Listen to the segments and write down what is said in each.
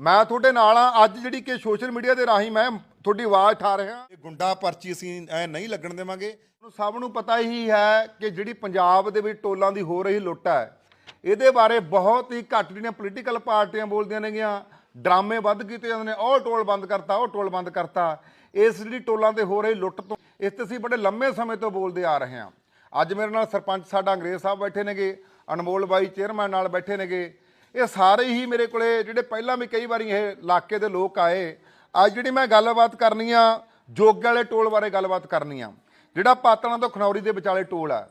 ਮੈਂ ਤੁਹਾਡੇ ਨਾਲ ਆ ਅੱਜ ਜਿਹੜੀ ਕਿ ਸੋਸ਼ਲ ਮੀਡੀਆ ਦੇ ਰਾਹੀਂ ਮੈਂ ਤੁਹਾਡੀ ਆਵਾਜ਼ ਠਾ ਰਿਹਾ। ਇਹ ਗੁੰਡਾ ਪਰਚੀ ਅਸੀਂ ਐ ਨਹੀਂ ਲੱਗਣ ਦੇਵਾਂਗੇ। ਸਭ ਨੂੰ ਪਤਾ ਹੀ ਹੈ ਕਿ ਜਿਹੜੀ ਪੰਜਾਬ ਦੇ ਵਿੱਚ ਟੋਲਾਂ ਦੀ ਹੋ ਰਹੀ ਲੁੱਟ ਹੈ ਇਹਦੇ ਬਾਰੇ ਬਹੁਤ ਹੀ ਘੱਟ ਜਿਹੜੀਆਂ ਪੋਲੀਟੀਕਲ ਪਾਰਟੀਆਂ ਬੋਲਦੀਆਂ ਨੇਗੀਆਂ ਡਰਾਮੇ ਵੱਧ ਕੀਤੇ ਜਾਂਦੇ ਨੇ ਉਹ ਟੋਲ ਬੰਦ ਕਰਤਾ ਉਹ ਟੋਲ ਬੰਦ ਕਰਤਾ। ਇਸ ਜਿਹੜੀ ਟੋਲਾਂ ਤੇ ਹੋ ਰਹੀ ਲੁੱਟ ਤੋਂ ਇਸ ਤੇ ਅਸੀਂ ਬੜੇ ਲੰਮੇ ਸਮੇਂ ਤੋਂ ਬੋਲਦੇ ਆ ਰਹੇ ਹਾਂ। ਅੱਜ ਮੇਰੇ ਨਾਲ ਸਰਪੰਚ ਸਾਡਾ ਅੰਗਰੇਜ਼ ਸਾਹਿਬ ਬੈਠੇ ਨੇਗੇ ਅਨਮੋਲ ਬਾਈ ਚੇਅਰਮੈਨ ਨਾਲ ਬੈਠੇ ਨੇਗੇ। ਇਹ ਸਾਰੇ ਹੀ ਮੇਰੇ ਕੋਲੇ ਜਿਹੜੇ ਪਹਿਲਾਂ ਵੀ ਕਈ ਵਾਰੀ ਇਹ ਇਲਾਕੇ ਦੇ ਲੋਕ ਆਏ, ਅੱਜ ਜਿਹੜੀ ਮੈਂ ਗੱਲਬਾਤ ਕਰਨੀ ਆ, ਜੋਗੇ ਵਾਲੇ ਟੋਲ ਬਾਰੇ ਗੱਲਬਾਤ ਕਰਨੀ ਆ। ਜਿਹੜਾ ਪਾਤੜਾਂ ਤੋਂ ਖਨੌਰੀ ਦੇ ਵਿਚਾਲੇ ਟੋਲ ਆ,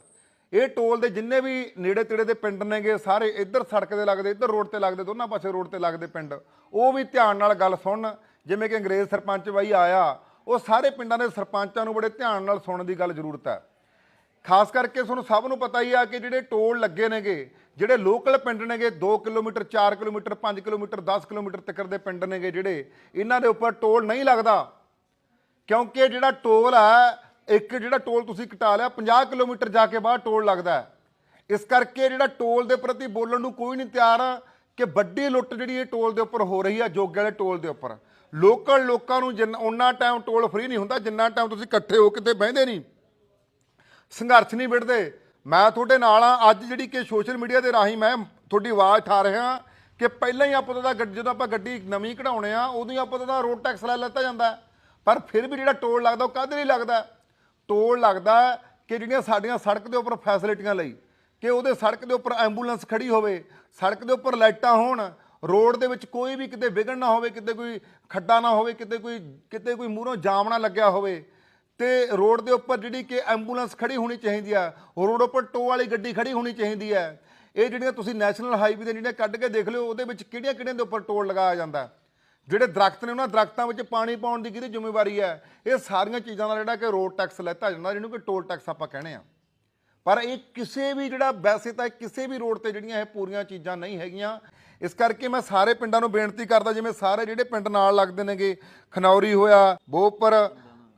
ਇਹ ਟੋਲ ਦੇ ਜਿੰਨੇ ਵੀ ਨੇੜੇ ਤੇੜੇ ਦੇ ਪਿੰਡ ਨੇਗੇ, ਸਾਰੇ ਇੱਧਰ ਸੜਕ ਦੇ ਲੱਗਦੇ, ਇੱਧਰ ਰੋਡ ਤੇ ਲੱਗਦੇ, ਦੋਨਾਂ ਪਾਸੇ ਰੋਡ ਤੇ ਲੱਗਦੇ ਪਿੰਡ। ਉਹ ਵੀ ਧਿਆਨ ਨਾਲ ਗੱਲ ਸੁਣਨ ਜਿਵੇਂ ਕਿ ਅੰਗਰੇਜ਼ ਸਰਪੰਚ ਬਾਈ ਆਇਆ, ਉਹ ਸਾਰੇ ਪਿੰਡਾਂ ਦੇ ਸਰਪੰਚਾਂ ਨੂੰ ਬੜੇ ਧਿਆਨ ਨਾਲ ਸੁਣਨ ਦੀ ਗੱਲ ਜ਼ਰੂਰਤ ਹੈ। ਖਾਸ ਕਰਕੇ ਤੁਹਾਨੂੰ ਸਭ ਨੂੰ ਪਤਾ ਹੀ ਆ ਕਿ ਜਿਹੜੇ ਟੋਲ ਲੱਗੇ ਨੇਗੇ, ਜਿਹੜੇ ਲੋਕਲ ਪਿੰਡ ਨੇਗੇ 2 ਕਿਲੋਮੀਟਰ 4 ਕਿਲੋਮੀਟਰ 5 ਕਿਲੋਮੀਟਰ 10 ਕਿਲੋਮੀਟਰ ਤੱਕ ਦੇ ਪਿੰਡ ਨੇਗੇ ਜਿਹੜੇ, ਇਹਨਾਂ ਦੇ ਉੱਪਰ ਟੋਲ ਨਹੀਂ ਲੱਗਦਾ। ਕਿਉਂਕਿ ਜਿਹੜਾ ਟੋਲ ਆ, ਇੱਕ ਜਿਹੜਾ ਟੋਲ ਤੁਸੀਂ ਕਟਾ ਲਿਆ 50 ਕਿਲੋਮੀਟਰ ਜਾ ਕੇ ਬਾਅਦ ਟੋਲ ਲੱਗਦਾ ਇਸ ਕਰਕੇ ਜਿਹੜਾ ਟੋਲ ਦੇ ਪ੍ਰਤੀ ਬੋਲਣ ਨੂੰ ਕੋਈ ਨਹੀਂ ਤਿਆਰ ਕਿ ਵੱਡੀ ਲੁੱਟ ਜਿਹੜੀ ਇਹ ਟੋਲ ਦੇ ਉੱਪਰ ਹੋ ਰਹੀ ਆ ਜੋਗੇ ਵਾਲੇ ਟੋਲ ਦੇ ਉੱਪਰ। ਲੋਕਲ ਲੋਕਾਂ ਨੂੰ ਜਿੰਨਾ ਉਹਨਾਂ ਟਾਈਮ ਟੋਲ ਫ੍ਰੀ ਨਹੀਂ ਹੁੰਦਾ, ਜਿੰਨਾ ਟਾਈਮ ਤੁਸੀਂ ਇਕੱਠੇ ਹੋ ਕਿਤੇ ਬਹਿੰਦੇ ਨਹੀਂ। ਸੰਘਰਸ਼ ਨਹੀਂ ਵਿੜਦੇ ਮੈਂ ਤੁਹਾਡੇ ਨਾਲ ਆ ਅੱਜ ਜਿਹੜੀ ਕਿ ਸੋਸ਼ਲ ਮੀਡੀਆ ਦੇ ਰਾਹੀਂ ਮੈਂ ਤੁਹਾਡੀ ਆਵਾਜ਼ ਠਾ ਰਿਹਾ ਕਿ ਪਹਿਲਾਂ ਹੀ ਆਪਾਂ ਦਾ ਜਦੋਂ ਆਪਾਂ ਗੱਡੀ ਨਵੀਂ ਕਢਾਉਣੇ ਆ, ਉਦੋਂ ਹੀ ਆਪਾਂ ਦਾ ਰੋਡ ਟੈਕਸ ਲੈ ਲੈਤਾ ਜਾਂਦਾ ਪਰ ਫਿਰ ਵੀ ਜਿਹੜਾ ਟੋਲ ਲੱਗਦਾ, ਉਹ ਕਾਹਦੇ ਲਈ ਲੱਗਦਾ ਟੋਲ ਲੱਗਦਾ ਕਿ ਜਿਹੜੀਆਂ ਸਾਡੀਆਂ ਸੜਕ ਦੇ ਉੱਪਰ ਫੈਸਿਲਿਟੀਆਂ ਲਈ, ਕਿ ਉਹਦੇ ਸੜਕ ਦੇ ਉੱਪਰ ਐਂਬੂਲੈਂਸ ਖੜੀ ਹੋਵੇ, ਸੜਕ ਦੇ ਉੱਪਰ ਲਾਈਟਾਂ ਹੋਣ, ਰੋਡ ਦੇ ਵਿੱਚ ਕੋਈ ਵੀ ਕਿਤੇ ਵਿਗੜ ਨਾ ਹੋਵੇ, ਕਿਤੇ ਕੋਈ ਖੱਡਾ ਨਾ ਹੋਵੇ, ਕਿਤੇ ਕੋਈ ਕਿਤੇ ਕੋਈ ਮੂਹਰੋਂ ਜਾਮ ਨਾ ਲੱਗਿਆ ਹੋਵੇ। ਤੇ ਰੋਡ ਦੇ ਉੱਪਰ ਜਿਹੜੀ ਕਿ ਐਂਬੂਲੈਂਸ ਖੜੀ ਹੋਣੀ ਚਾਹੀਦੀ ਆ ਰੋਡ ਉੱਪਰ ਟੋ ਵਾਲੀ ਗੱਡੀ ਖੜੀ ਹੋਣੀ ਚਾਹੀਦੀ ਹੈ ਇਹ ਜਿਹੜੀਆਂ ਤੁਸੀਂ ਨੈਸ਼ਨਲ ਹਾਈਵੇ ਦੇ ਜਿਹੜੀਆਂ ਕੱਢ ਕੇ ਦੇਖ ਲਿਓ, ਉਹਦੇ ਵਿੱਚ ਕਿਹੜੀਆਂ ਕਿਹੜੀਆਂ ਦੇ ਉੱਪਰ ਟੋਲ ਲਗਾਇਆ ਜਾਂਦਾ। ਜਿਹੜੇ ਦਰਖਤ ਨੇ ਉਹਨਾਂ ਦਰਖਤਾਂ ਵਿੱਚ ਪਾਣੀ ਪਾਉਣ ਦੀ ਕਿਹਦੀ ਜ਼ਿੰਮੇਵਾਰੀ ਹੈ ਇਹ ਸਾਰੀਆਂ ਚੀਜ਼ਾਂ ਦਾ ਜਿਹੜਾ ਕਿ ਰੋਡ ਟੈਕਸ ਲੈਤਾ ਜਾਂਦਾ, ਜਿਹਨੂੰ ਕਿ ਟੋਲ ਟੈਕਸ ਆਪਾਂ ਕਹਿੰਦੇ ਆ। ਪਰ ਇਹ ਕਿਸੇ ਵੀ ਜਿਹੜਾ, ਵੈਸੇ ਤਾਂ ਕਿਸੇ ਵੀ ਰੋਡ ਤੇ ਜਿਹੜੀਆਂ ਇਹ ਪੂਰੀਆਂ ਚੀਜ਼ਾਂ ਨਹੀਂ ਹੈਗੀਆਂ। ਇਸ ਕਰਕੇ ਮੈਂ ਸਾਰੇ ਪਿੰਡਾਂ ਨੂੰ ਬੇਨਤੀ ਕਰਦਾ, ਜਿਵੇਂ ਸਾਰੇ ਜਿਹੜੇ ਪਿੰਡ ਨਾਲ ਲੱਗਦੇ ਨੇਗੇ, ਖਨੌਰੀ ਹੋਇਆ ਬੋਪਰ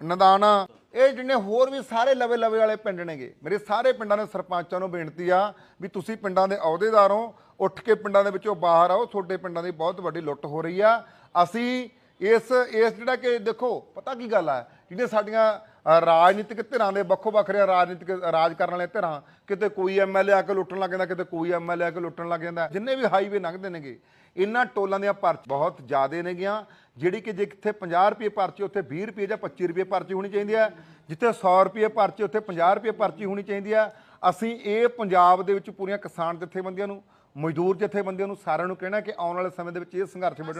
ਨਦਾਨਾ। ਇਹ ਜਿਹੜੇ ਹੋਰ ਵੀ ਸਾਰੇ ਲਵੇ ਲਵੇ ਵਾਲੇ ਪਿੰਡ ਨੇਗੇ। ਮੇਰੇ ਸਾਰੇ ਪਿੰਡਾਂ ਦੇ ਸਰਪੰਚਾਂ ਨੂੰ ਬੇਨਤੀ ਆ ਵੀ ਤੁਸੀਂ ਪਿੰਡਾਂ ਦੇ ਅਹੁਦੇਦਾਰ ਹੋ, ਉੱਠ ਕੇ ਪਿੰਡਾਂ ਦੇ ਵਿੱਚੋਂ ਬਾਹਰ ਆਓ, ਤੁਹਾਡੇ ਪਿੰਡਾਂ ਦੀ ਬਹੁਤ ਵੱਡੀ ਲੁੱਟ ਹੋ ਰਹੀ ਆ। ਅਸੀਂ ਇਸ ਇਸ ਜਿਹੜਾ ਕਿ ਦੇਖੋ, ਪਤਾ ਕੀ ਗੱਲ ਆ? ਜਿਹੜੀਆਂ ਸਾਡੀਆਂ ਰਾਜਨੀਤਿਕ ਧਿਰਾਂ ਦੇ ਵੱਖੋ ਵੱਖਰੇ ਰਾਜਨੀਤਿਕ ਰਾਜ ਕਰਨ ਵਾਲੇ ਧਿਰਾਂ, ਕਿਤੇ ਕੋਈ ਐਮਐਲਏ ਆ ਕੇ ਲੁੱਟਣ ਲੱਗ ਜਾਂਦਾ, ਕਿਤੇ ਕੋਈ ਐਮਐਲਏ ਆ ਕੇ ਲੁੱਟਣ ਲੱਗ ਜਾਂਦਾ, ਜਿੰਨੇ ਵੀ ਹਾਈਵੇ ਲੰਘਦੇ ਨੇਗੇ ਇਹਨਾਂ ਟੋਲਾਂ ਦੀਆਂ ਪਰਚ ਬਹੁਤ ਜ਼ਿਆਦੇ ਨੇਗੀਆਂ, ਜਿਹੜੀ ਕਿ ਜੇ ਕਿੱਥੇ 50 ਰੁਪਏ ਪਰਚੀ, ਉੱਥੇ 20 ਰੁਪਏ ਜਾਂ 25 ਰੁਪਏ ਪਰਚੀ ਹੋਣੀ ਚਾਹੀਦੀ ਹੈ, ਜਿੱਥੇ 100 ਰੁਪਏ ਪਰਚੀ, ਉੱਥੇ 50 ਰੁਪਏ ਪਰਚੀ ਹੋਣੀ ਚਾਹੀਦੀ ਹੈ, ਅਸੀਂ ਇਹ ਪੰਜਾਬ ਦੇ ਵਿੱਚ ਪੂਰੀਆਂ ਕਿਸਾਨ ਜਥੇਬੰਦੀਆਂ ਨੂੰ, ਮਜ਼ਦੂਰ ਜਥੇਬੰਦੀਆਂ ਨੂੰ ਸਾਰਿਆਂ ਨੂੰ ਕਹਿਣਾ ਕਿ ਆਉਣ ਵਾਲੇ ਸਮੇਂ ਦੇ ਵਿੱਚ ਇਹ ਸੰਘਰਸ਼